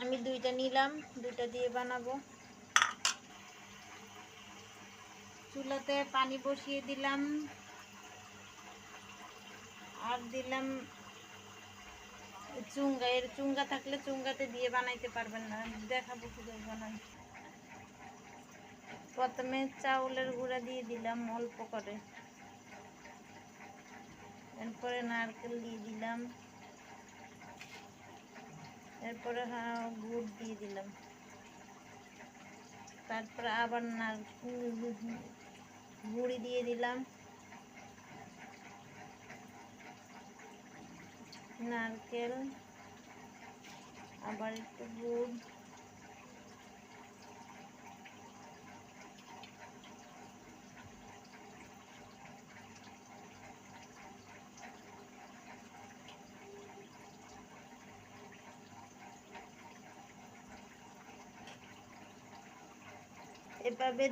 আমি দুইটা নিলাম, দুইটা দিয়ে বানাবো। চুলাতে পানি বসিয়ে দিলাম। আর দিলাম চুঙ্গা। এর চুঙ্গা থাকলে চুঙ্গাতে দিয়ে বানাইতে পারবেন না। দেখাবো কীভাবে বানাই। প্রথমে চাউলের গুঁড়া দিয়ে দিলাম অল্প করে। এরপরে নারকেল দিয়ে দিলাম। এরপরে হ্যাঁ গুড় দিয়ে দিলাম। তারপরে আবার না গুড়ি দিয়ে দিলাম। নারকেল, আবার একটু গুড়। এভাবে